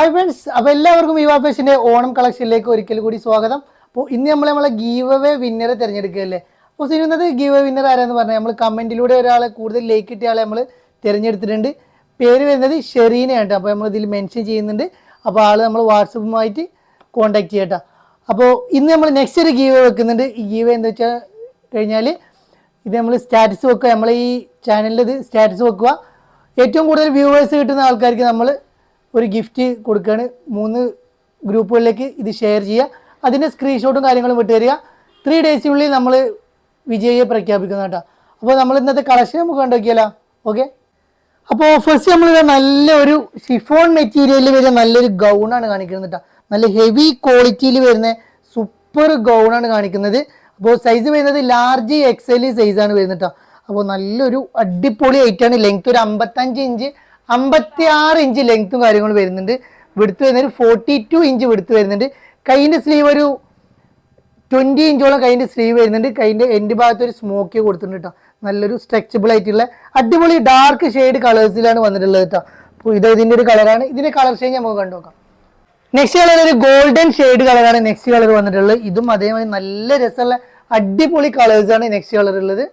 Hi friends അപ്പോൾ എല്ലാവർക്കും ഈ ഫാഷന്റെ ഓണം കളക്ഷനിലേക്ക് ഒരിക്കൽ കൂടി സ്വാഗതം. അപ്പോൾ ഇന്ന് നമ്മൾ നമ്മളെ ഗീവ് അവേ വിന്നറെ തിരഞ്ഞെടുക്കുകയല്ലേ അപ്പോൾ സിനിമത് ഗീവ് വിന്നർ ആരാന്ന് പറഞ്ഞാൽ നമ്മൾ കമന്റിലൂടെ ഒരാളെ കൂടുതൽ ലൈക്ക് കിട്ടിയ ആളെ നമ്മൾ തിരഞ്ഞെടുത്തിട്ടുണ്ട്. പേര് വരുന്നത് ഷെറീനയാണ് അപ്പോൾ നമ്മൾ ഇതിൽ മെൻഷൻ ചെയ്യുന്നുണ്ട്. അപ്പോൾ ആൾ നമ്മൾ വാട്സപ്പുമായിട്ട് കോൺടാക്ട് ചെയ്യട്ടോ അപ്പോൾ ഇന്ന് നമ്മൾ നെക്സ്റ്റ് ഒരു ഗീവ് വെക്കുന്നുണ്ട്. ഈ ഗീവ് എന്താ വെച്ചാൽ കഴിഞ്ഞാൽ ഇത് നമ്മൾ സ്റ്റാറ്റസ് വെക്കുക. നമ്മൾ ഈ ചാനലിൽ ഇത് സ്റ്റാറ്റസ് വെക്കുക. ഏറ്റവും കൂടുതൽ വ്യൂവേഴ്സ് കിട്ടുന്ന ആൾക്കാർക്ക് നമ്മൾ ഒരു ഗിഫ്റ്റ് കൊടുക്കുകയാണ് മൂന്ന് ഗ്രൂപ്പുകളിലേക്ക് ഇത് ഷെയർ ചെയ്യുക. അതിന്റെ സ്ക്രീൻഷോട്ടും കാര്യങ്ങളും വിട്ടു തരിക. ത്രീ ഡേയ്സിനുള്ളിൽ നമ്മൾ വിജയിയെ പ്രഖ്യാപിക്കുന്ന കേട്ടോ. അപ്പോൾ നമ്മൾ ഇന്നത്തെ കളക്ഷൻ നമുക്ക് കണ്ടുനോക്കിയാലോ? ഓക്കെ അപ്പോൾ ഫസ്റ്റ് നമ്മൾ നല്ല ഒരു ഷിഫോൺ മെറ്റീരിയലിൽ വരുന്ന നല്ലൊരു ഗൗണാണ് കാണിക്കുന്നത് കേട്ടോ. നല്ല ഹെവി ക്വാളിറ്റിയിൽ വരുന്ന സൂപ്പർ ഗൗണാണ് കാണിക്കുന്നത്. അപ്പോൾ സൈസ് വരുന്നത് ലാർജ് എക്സൽ സൈസാണ് വരുന്നത് കേട്ടോ. അപ്പോൾ നല്ലൊരു അടിപൊളി ഐറ്റാണ് ലെങ്ത് ഒരു അമ്പത്തഞ്ച് ഇഞ്ച് അമ്പത്തി ആറ് ഇഞ്ച് ലെങ്ത്തും കാര്യങ്ങളും വരുന്നുണ്ട്. വിടുത്ത് വരുന്നത് ഫോർട്ടി ടു ഇഞ്ച് വിടുത്ത് വരുന്നുണ്ട്. കൈയിന്റെ സ്ലീവ് ഒരു ട്വന്റി ഇഞ്ചോളം കൈന്റെ സ്ലീവ് വരുന്നുണ്ട്. കൈന്റെ എൻഡ് ഭാഗത്ത് ഒരു സ്മോക്കി കൊടുത്തിട്ടുണ്ട് കേട്ടോ നല്ലൊരു സ്ട്രെച്ചബിൾ ആയിട്ടുള്ള അടിപൊളി ഡാർക്ക് ഷെയ്ഡ് കളേഴ്സിലാണ് വന്നിട്ടുള്ളത് കേട്ടോ അപ്പോൾ ഇത് ഇതിന്റെ ഒരു കളറാണ് ഇതിന്റെ കളർ ചേഞ്ച് നമുക്ക് കണ്ടു നോക്കാം. നെക്സ്റ്റ് കളർ ഒരു ഗോൾഡൻ ഷെയ്ഡ് കളറാണ് നെക്സ്റ്റ് കളർ വന്നിട്ടുള്ളത്. ഇതും അതേമാതിരി നല്ല രസമുള്ള അടിപൊളി കളേഴ്സാണ് നെക്സ്റ്റ് കളർ ഉള്ളത്.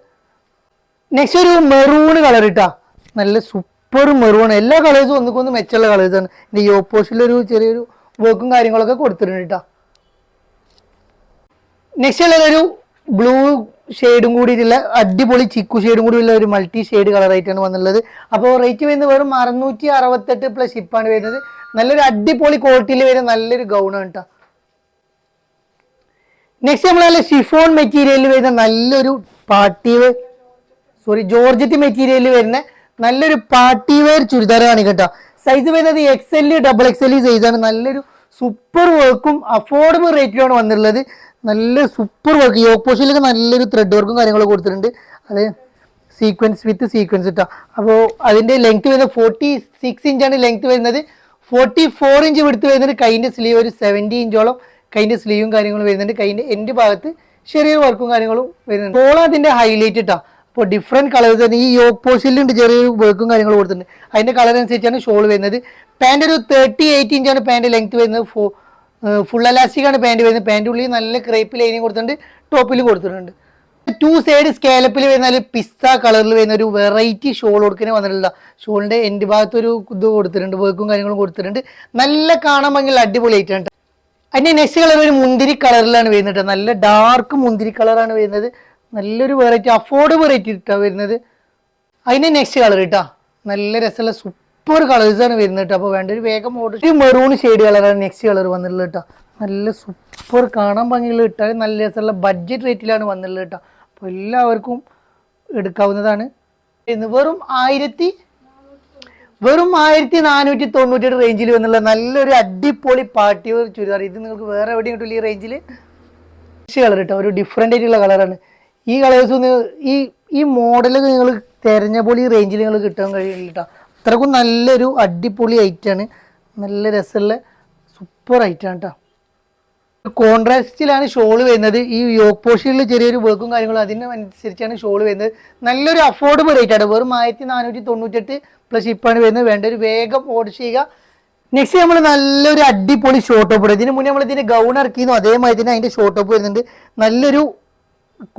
നെക്സ്റ്റ് ഒരു മെറൂൺ കളർ ഇട്ടാ. നല്ല സൂപ്പർ മെറൂൺ എല്ലാ കളേഴ്സും ഒന്നുകൊന്ന് മെച്ചമുള്ള കളേഴ്സാണ് ഇനി ഈ ഓപ്പോസിറ്റിലൊരു ചെറിയൊരു വർക്കും കാര്യങ്ങളൊക്കെ കൊടുത്തിട്ടുണ്ട് കേട്ടോ നെക്സ്റ്റ് ഉള്ളതൊരു ബ്ലൂ ഷെയ്ഡും കൂടിയിട്ടുള്ള അടിപൊളി ചിക്കു ഷെയ്ഡും കൂടി ഉള്ള ഒരു മൾട്ടി ഷെയ്ഡ് കളറായിട്ടാണ് വന്നുള്ളത് അപ്പോൾ റേറ്റ് വരുന്നത് വെറും അറുന്നൂറ്റി അറുപത്തെട്ട് പ്ലസ് ഷിപ്പാണ് വരുന്നത്. നല്ലൊരു അടിപൊളി ക്വാളിറ്റിയിൽ വരുന്ന നല്ലൊരു ഗൗണാണ് കേട്ടോ നെക്സ്റ്റ് നല്ല ഷിഫോൺ മെറ്റീരിയലിൽ വരുന്ന നല്ലൊരു പാർട്ടി സോറി ജോർജറ്റ് മെറ്റീരിയലിൽ വരുന്ന നല്ലൊരു പാർട്ടി വെയർ ചുരിദാറാണ് കേട്ടോ സൈസ് വരുന്നത് X L double X L സൈസാണ് നല്ലൊരു സൂപ്പർ വർക്കും അഫോർഡബിൾ റേറ്റിലാണ് വന്നിട്ടുള്ളത്. നല്ല സൂപ്പർ വർക്ക് പോഷനിലൊക്കെ നല്ലൊരു ത്രെഡ് വർക്കും കാര്യങ്ങളും കൊടുത്തിട്ടുണ്ട്. അത് സീക്വൻസ് വിത്ത് സീക്വൻസ് ഇട്ടാ. അപ്പോൾ അതിന്റെ ലെങ്ത് വരുന്നത് ഫോർട്ടി സിക്സ് ഇഞ്ചാണ് ലെങ്ത് വരുന്നത്. ഫോർട്ടി ഫോർ ഇഞ്ച് വിടുത്ത് വരുന്നത് കൈന്റെ സ്ലീവ് ഒരു സെവന്റി ഇഞ്ചോളം കൈന്റെ സ്ലീവും കാര്യങ്ങളും വരുന്നുണ്ട്. കൈന്റെ എന്റെ ഭാഗത്ത് ചെറിയ വർക്കും കാര്യങ്ങളും വരുന്നുണ്ട്. അപ്പോൾ അതിന്റെ ഹൈലൈറ്റ് ഇട്ടാ. അപ്പോൾ ഡിഫറെന്റ് കളർ തന്നെ. ഈ ഉണ്ട് ചെറിയ വർക്കും കാര്യങ്ങളും കൊടുത്തിട്ടുണ്ട്. അതിന്റെ കളർ അനുസരിച്ചാണ് ഷോൾ വരുന്നത്. പാന്റ് ഒരു തേർട്ടി എയ്റ്റ് ഇഞ്ചാണ് പാന്റ് ലെങ്ത് വരുന്നത്. ഫോ ഫുൾ അലാസ്റ്റിക് ആണ് പാന്റ് വരുന്നത്. പാന്റ് ഉള്ളിൽ നല്ല ക്രേപ്പ് ലൈനിങ് കൊടുത്തിട്ടുണ്ട്. ടോപ്പിൽ കൊടുത്തിട്ടുണ്ട്. ടു സൈഡ് സ്കാലപ്പിൽ വരുന്ന പിസ്ത കളറിൽ വരുന്ന ഒരു വെറൈറ്റി ഷോൾ കൊടുക്കുന്ന വന്നിട്ടുള്ള ഷോളിന്റെ എന്റെ ഭാഗത്ത് ഒരു ഇത് കൊടുത്തിട്ടുണ്ട്. വർക്കും കാര്യങ്ങളും കൊടുത്തിട്ടുണ്ട്. നല്ല കാണാൻ ഭയങ്കര അടിപൊളി ആയിട്ടുണ്ട് അതിന്റെ നെക്സ്റ്റ് കളർ ഒരു മുന്തിരി കളറിലാണ് വരുന്നത് നല്ല ഡാർക്ക് മുന്തിരി കളറാണ് വരുന്നത്. നല്ലൊരു വെറൈറ്റി അഫോർഡബിൾ റേറ്റ് ഇട്ടാണ് വരുന്നത്. അതിന് നെക്സ്റ്റ് കളർ ഇട്ടാ. നല്ല രസമുള്ള സൂപ്പർ കളേഴ്സാണ് വരുന്നത് കേട്ടോ. അപ്പോൾ വേണ്ട ഒരു വേഗം ഓർഡർ ഈ മെറൂൺ ഷെയ്ഡ് കളറാണ് നെക്സ്റ്റ് കളർ വന്നിട്ടുള്ളത് കേട്ടോ. നല്ല സൂപ്പർ കാണാൻ ഭംഗിയുള്ള ഇട്ടാൽ നല്ല രസമുള്ള ബഡ്ജറ്റ് റേറ്റിലാണ് വന്നിട്ടുള്ളത് കേട്ടോ. അപ്പോൾ എല്ലാവർക്കും എടുക്കാവുന്നതാണ്. ഇന്ന് വെറും ആയിരത്തി വെറും ആയിരത്തി നാനൂറ്റി തൊണ്ണൂറ്റി എട്ട് റേഞ്ചിൽ വന്നുള്ള നല്ലൊരു അടിപൊളി പാർട്ടി ചുരിദാർ. ഇത് നിങ്ങൾക്ക് വേറെ എവിടെയും കിട്ടില്ല ഈ റേഞ്ചിൽ കളർ കേട്ടോ ഒരു ഡിഫറെന്റ് ആയിട്ടുള്ള കളറാണ് ഈ കളേഴ്സ് ഈ ഈ മോഡൽ നിങ്ങൾ തിരഞ്ഞ പോലെ ഈ റേഞ്ചിൽ നിങ്ങൾ കിട്ടാൻ കഴിയില്ല കേട്ടോ അത്രക്കും നല്ലൊരു അടിപൊളി ഐറ്റാണ് നല്ല രസമുള്ള സൂപ്പർ ഐറ്റാണ് കേട്ടോ കോൺട്രാസ്റ്റിലാണ് ഷോൾ വരുന്നത്. ഈ പോഷനിൽ ചെറിയൊരു വർക്കും കാര്യങ്ങളും അതിനനുസരിച്ചാണ് ഷോൾ വരുന്നത്. നല്ലൊരു അഫോർഡബിൾ റേറ്റ് ആണ്. വെറും ആയിരത്തി നാനൂറ്റി തൊണ്ണൂറ്റെട്ട് പ്ലസ് ഇപ്പാണ് വരുന്നത്. വേണ്ട ഒരു വേഗം ഓർഡർ ചെയ്യുക. നെക്സ്റ്റ് നമ്മൾ നല്ലൊരു അടിപൊളി ഷോർട്ട് ടോപ്പ് ഇതിന് മുന്നേ നമ്മൾ ഇതിന് ഗൗൺ ഇറക്കിയിരുന്നു. അതേമാതിരി തന്നെ അതിന്റെ ഷോർട്ട് ടോപ്പ് വരുന്നുണ്ട്. നല്ലൊരു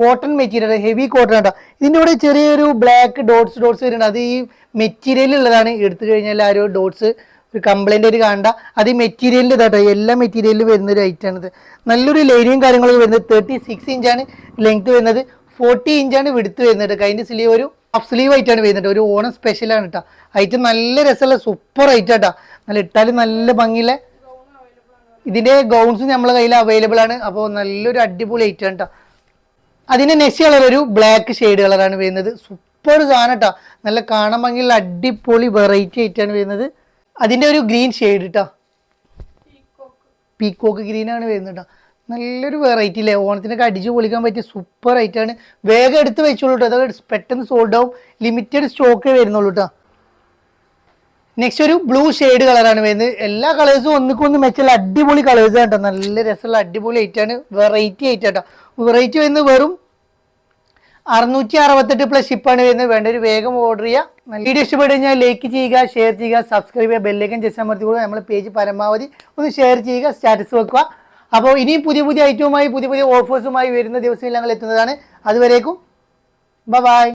കോട്ടൺ മെറ്റീരിയൽ ഹെവി കോട്ടൺ കേട്ടോ ഇതിന്റെ കൂടെ ചെറിയൊരു ബ്ലാക്ക് ഡോട്ട്സ് ഡോട്ട്സ് വരുന്നുണ്ട്. അത് ഈ മെറ്റീരിയൽ ഉള്ളതാണ്. എടുത്തു കഴിഞ്ഞാൽ ആ ഒരു ഡോട്ട്സ് ഒരു കംപ്ലൈന്റ് ഒരു കാണണ്ട. അത് ഈ മെറ്റീരിയലിൽ ഇതാട്ടോ എല്ലാ മെറ്റീരിയലിൽ വരുന്ന ഒരു ഐറ്റം ആണിത് നല്ലൊരു ലൈനിങ് കാര്യങ്ങളൊക്കെ വരുന്നത് തേർട്ടി സിക്സ് ഇഞ്ചാണ് ലെങ്ത് വരുന്നത്. ഫോർട്ടി ഇഞ്ചാണ് വിടുത്ത് വരുന്നത് അതിന്റെ സ്ലീവ് ഒരു ഹാഫ് സ്ലീവ് ആയിട്ടാണ് വരുന്നത് ഒരു ഓണം സ്പെഷ്യലാണ് കേട്ടോ ഐറ്റം നല്ല രസമുള്ള സൂപ്പർ ഐറ്റം കേട്ടോ നല്ല ഇട്ടാലും നല്ല ഭംഗിയുള്ള ഇതിന്റെ ഗൗൺസ് നമ്മളെ കയ്യിൽ അവൈലബിൾ ആണ്. അപ്പോൾ നല്ലൊരു അടിപൊളി ഐറ്റാണ് കേട്ടോ അതിന്റെ നെക്സ്റ്റ് കളർ ഒരു ബ്ലാക്ക് ഷെയ്ഡ് കളറാണ് വരുന്നത്. സൂപ്പർ സാധനം കേട്ടോ നല്ല കാണാൻ ഭംഗിയുള്ള അടിപൊളി വെറൈറ്റി ആയിട്ടാണ് വരുന്നത്. അതിന്റെ ഒരു ഗ്രീൻ ഷെയ്ഡ് കേട്ടോ പീക്കോക്ക് ഗ്രീൻ ആണ് വരുന്നത് കേട്ടോ നല്ലൊരു വെറൈറ്റി അല്ലേ ഓണത്തിനൊക്കെ അടിച്ചു പൊളിക്കാൻ പറ്റിയ സൂപ്പർ ആയിട്ടാണ് വേഗം എടുത്ത് വെച്ചോളൂ കേട്ടോ അതൊക്കെ പെട്ടെന്ന് സോൾഡ് ആവും. ലിമിറ്റഡ് സ്റ്റോക്കേ വരുന്നുള്ളൂ കേട്ടോ നെക്സ്റ്റ് ഒരു ബ്ലൂ ഷെയ്ഡ് കളറാണ് വരുന്നത്. എല്ലാ കളേഴ്സും ഒന്നിക്കൊന്ന് മെച്ചുള്ള അടിപൊളി കളേഴ്സ് കേട്ടോ നല്ല രസമുള്ള അടിപൊളി ഐറ്റാണ് വെറൈറ്റി ഐറ്റം കേട്ടോ വെറൈറ്റി വരുന്നത് വെറും അറുന്നൂറ്റി അറുപത്തെട്ട് പ്ലസ് ഷിപ്പാണ് വരുന്നത്. വേണ്ട ഒരു വേഗം ഓർഡർ ചെയ്യുക വീഡിയോ ഇഷ്ടപ്പെട്ട് കഴിഞ്ഞാൽ ലൈക്ക് ചെയ്യുക ഷെയർ ചെയ്യുക സബ്സ്ക്രൈബ് ചെയ്യുക ബെല്ലേക്കൻ ജസ്റ്റ് അമർത്തിക്കുക നമ്മൾ പേജ് പരമാവധി ഒന്ന് ഷെയർ ചെയ്യുക സ്റ്റാറ്റസ് വെക്കുക. അപ്പോൾ ഇനിയും പുതിയ പുതിയ ഐറ്റവുമായി പുതിയ പുതിയ ഓഫേഴ്സുമായി വരുന്ന ദിവസങ്ങളിൽ ഞങ്ങൾ എത്തുന്നതാണ്. അതുവരേക്കും. ബൈ